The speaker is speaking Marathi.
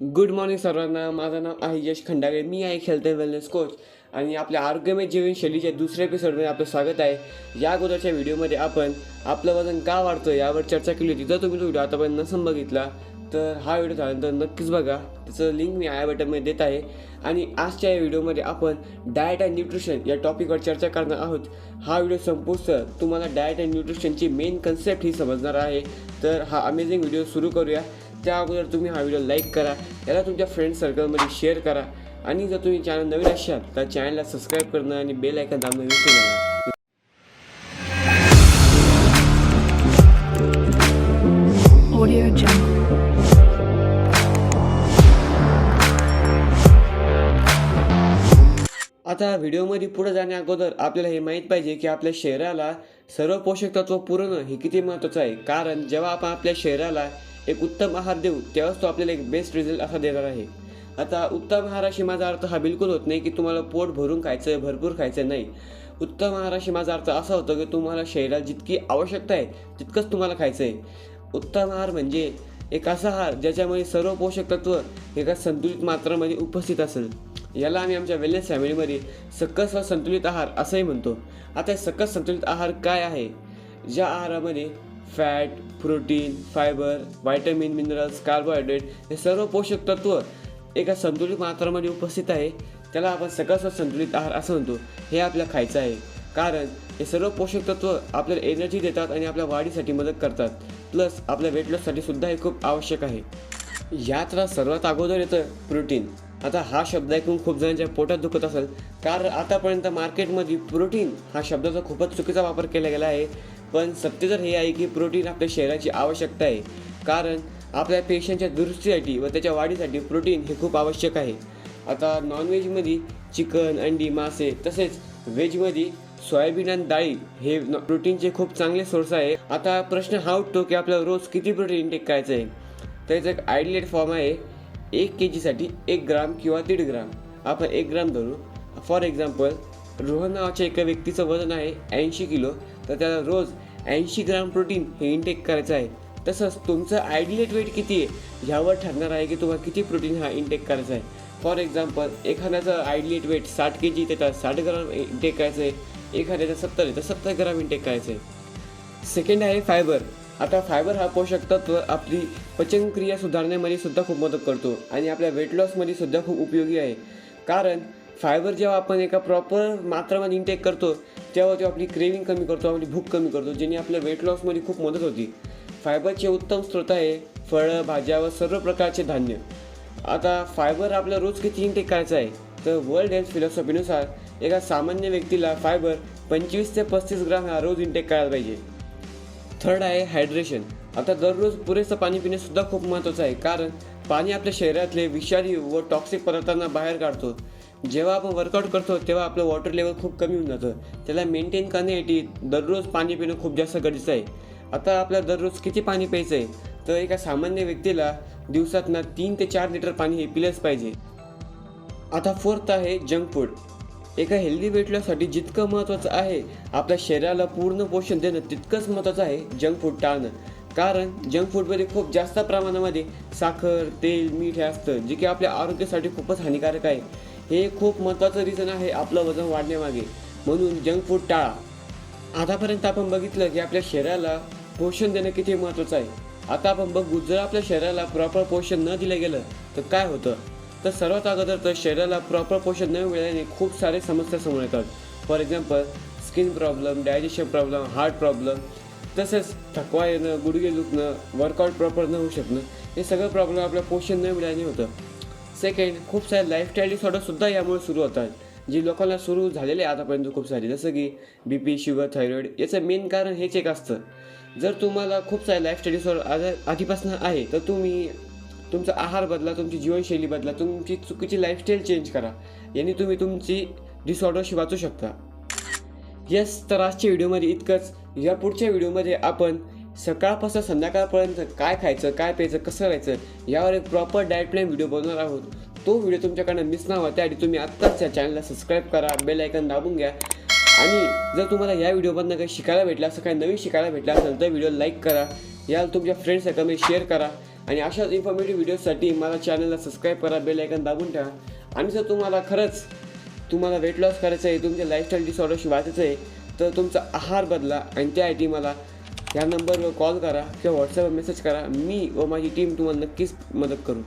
गुड मॉर्निंग सर्वांना. माझं नाव आहे यश खंडागळे मी आहे खेळते वेलनेस कोच आणि आपल्या आरोग्यमय जीवनशैलीच्या दुसऱ्या एपिसोडमध्ये आपलं स्वागत आहे. या अगोदरच्या व्हिडिओमध्ये आपण आपलं वजन का वाढतं यावर चर्चा केली होती. जर तुम्ही तो व्हिडिओ आतापर्यंत नसून बघितला तर हा व्हिडिओ झाल्यानंतर नक्कीच बघा. त्याचं लिंक मी आय बटनमध्ये देत आहे. आणि आजच्या या व्हिडिओमध्ये आपण डाएट अँड न्यूट्रिशन या टॉपिकवर चर्चा करणार आहोत. हा व्हिडिओ संपूर्ण तुम्हाला डाएट अँड न्यूट्रिशनची मेन कन्सेप्ट ही समजणार आहे. तर हा अमेझिंग व्हिडिओ सुरू करूया. त्या अगोदर तुम्ही हा व्हिडिओ लाईक करा. याला तुमच्या फ्रेंड सर्कलमध्ये शेअर करा. आणि जर तुम्ही चॅनल नवीन असाल तर चॅनलला सबस्क्राईब करणं आणि बेल आयकन दाबणं विसरू नका. आता व्हिडिओमध्ये पुढे जाण्या अगोदर आपल्याला हे माहीत पाहिजे की आपल्या शरीराला सर्व पोषक तत्व पुरवणं हे किती महत्त्वाचं आहे. कारण जेव्हा आपण आपल्या शरीराला एक उत्तम आहार देऊ तेव्हाच तो आपल्याला एक बेस्ट रिझल्ट असा देणार आहे. आता उत्तम आहाराशी माझा अर्थ हा बिलकुल होत नाही की तुम्हाला पोट भरून खायचं आहे भरपूर खायचं नाही. उत्तम आहाराशी माझा अर्थ असा होतो की तुम्हाला शरीराला जितकी आवश्यकता आहे तितकंच तुम्हाला खायचं आहे उत्तम आहार म्हणजे एक असा आहार ज्याच्यामध्ये सर्व पोषक तत्व एका संतुलित मात्रामध्ये उपस्थित असेल. याला आम्ही आमच्या वेलनेस फॅमिलीमध्ये सकस व संतुलित आहार असंही म्हणतो. आता सकस संतुलित आहार काय आहे? ज्या आहारामध्ये fat protein fibre vitamin minerals carbohydrate हे सर्व पोषक तत्व एका संतुलित मात्रामध्ये उपस्थित आहे. त्याला आपण सकस संतुलित आहार असं म्हणतो. हे आपल्याला खायचं आहे. कारण हे सर्व पोषक तत्व आपल्याला एनर्जी देतात आणि आपल्या वाढीसाठी मदत करतात. प्लस आपल्या वेट लॉससाठी सुद्धा हे खूप आवश्यक आहे. यात सर्वात अगोदर येतं प्रोटीन. आता हा शब्द ऐकून खूप जणांच्या पोटात दुखत असेल. कारण आतापर्यंत मार्केटमध्ये प्रोटीन हा शब्दाचा खूपच चुकीचा वापर केला गेला आहे. पण सत्य तर हे आहे की प्रोटीन आपल्या शरीराची आवश्यकता आहे. कारण आपल्या पेशंटच्या दुरुस्तीसाठी व त्याच्या वाढीसाठी प्रोटीन हे खूप आवश्यक आहे. आता नॉनव्हेजमध्ये चिकन अंडी मासे तसेच व्हेजमध्ये सोयाबीन आणि डाळी हे प्रोटीनचे खूप चांगले सोर्स आहे. आता प्रश्न हा उठतो की आपल्याला रोज किती प्रोटीन इंटेक करायचं आहे? त्याचं एक आयडिलेट फॉर्म आहे एक के जीसाठी एक ग्राम किंवा दीड ग्राम. आपण एक ग्राम धरू. फॉर एक्झाम्पल रोहन नावाच्या एका व्यक्तीचं वजन आहे ऐंशी किलो तर त्याला रोज ऐंशी ग्राम प्रोटीन हे इंटेक करायचं आहे. तसंच तुमचं आयडिलेट वेट किती आहे ह्यावर ठरणार आहे की तुम्हाला किती प्रोटीन हा इंटेक करायचा आहे. फॉर एक्झाम्पल एखाद्याचं आयडिलेट वेट साठ के जी त्याचा साठ ग्राम इंटेक करायचं आहे. एखाद्याचं सत्तर आहे तर सत्तर ग्राम इंटेक करायचं आहे. सेकंड आहे फायबर आता फायबर हा पोषक तत्व आपली पचनक्रिया सुधारण्यामध्ये सुद्धा खूप मदत करतो आणि आपल्या वेट लॉसमध्ये सुद्धा खूप उपयोगी आहे. कारण फायबर जेव्हा आपण एका प्रॉपर मात्रामध्ये इंटेक करतो तेव्हा तो आपली क्रेविंग कमी करतो आपली भूक कमी करतो ज्याने आपल्या वेट लॉसमध्ये खूप मदत होती. फायबरचे उत्तम स्रोत आहे फळं भाज्या व सर्व प्रकारचे धान्य. आता फायबर आपला रोज किती इंटेक करायचं आहे? तर वर्ल्ड हेल्थ फिलॉसॉफीनुसार एका सामान्य व्यक्तीला फायबर पंचवीस ते पस्तीस ग्राम हा रोज इंटेक करायला पाहिजे. थर्ड आहे हायड्रेशन आता दररोज पुरेसं पाणी पिणेसुद्धा खूप महत्त्वाचं आहे कारण पाणी आपल्या शरीरातले विषारी व टॉक्सिक पदार्थांना बाहेर काढतो. जेव्हा आपण वर्कआउट करतो तेव्हा आपलं वॉटर लेवल खूप कमी होऊन जातं. त्याला मेंटेन करण्यासाठी दररोज पाणी पिणं खूप जास्त गरजेचं आहे. आता आपल्याला दररोज किती पाणी प्यायचं आहे तर एका सामान्य व्यक्तीला दिवसातनं तीन ते चार लिटर पाणी हे पिलंच पाहिजे. आता फोर्थ आहे जंक फूड एका हेल्दी वेट लॉससाठी जितकं महत्त्वाचं आहे आपल्या शरीराला पूर्ण पोषण देणं तितकंच महत्त्वाचं आहे जंक फूड टाळणं. कारण जंक फूडमध्ये खूप जास्त प्रमाणामध्ये साखर तेल मीठ हे असतं जे की आपल्या आरोग्यासाठी खूपच हानिकारक आहे. हे खूप महत्त्वाचं रिझन आहे आपलं वजन वाढण्यामागे. म्हणून जंक फूड टाळा. आतापर्यंत आपण बघितलं की आपल्या शरीराला पोषण देणं किती महत्त्वाचं आहे. आता आपण बघू जर आपल्या शरीराला प्रॉपर पोषण न दिलं गेलं तर काय होतं? तर सर्वात अगोदर तर शरीराला प्रॉपर पोषण न मिळाल्याने खूप सारे समस्या समोर येतात. For example skin problem digestion problem heart problem तसेच थकवा येणं गुडघे दुखणं वर्कआउट प्रॉपर न होऊ शकणं हे सगळं प्रॉब्लेम आपल्या पोषण न मिळाल्याने होतं. सेकंड खूप सारे लाईफस्टाईल डिसऑर्डरसुद्धा यामुळे सुरू होतात. जी लोकांना सुरू झालेले आहे आतापर्यंत खूप सारे. जसं की बी पी शुगर थायरॉईड याचं मेन कारण हेच एक असतं. जर तुम्हाला खूप सारे लाईफस्टाईल डिसऑर्डर आधीपासून आहे तर तुम्ही तुमचा आहार बदला तुमची जीवनशैली बदला तुमची चुकीची लाईफस्टाईल चेंज करा. यांनी तुम्ही तुमची डिसऑर्डरशी वाचू शकता. येस तर आजच्या व्हिडिओमध्ये इतकंच. या पुढच्या व्हिडिओमध्ये आपण सकाळपासून संध्याकाळपर्यंत काय खायचं काय प्यायचं कसं राहायचं यावर एक प्रॉपर डाएट प्लॅन व्हिडिओ बनवणार आहोत. तो व्हिडिओ तुमच्याकडनं मिस न व्हा त्याआधी तुम्ही आत्ताच या चॅनलला सबस्क्राईब करा बेल आयकन दाबून घ्या. आणि जर तुम्हाला या व्हिडिओमधनं काही शिकायला भेटलं असं काही नवीन शिकायला भेटलं असेल तर व्हिडिओ लाईक करा. या तुमच्या फ्रेंड्स मी शेअर करा. आणि अशाच इन्फॉर्मेटिव्ह व्हिडिओसाठी मला चॅनलला सबस्क्राईब करा बेल आयकन दाबून ठेवा. आणि जर तुम्हाला खरंच तुम्हाला वेट लॉस करायचं आहे तुमच्या लाईफस्टाईल डिसऑर्डरशी वाचायचं आहे तर तुमचा आहार बदला आणि त्यासाठी मला या नंबरवर कॉल करा किंवा व्हॉट्सअपवर मेसेज करा. मी व माझी टीम तुम्हाला नक्कीच मदत करू.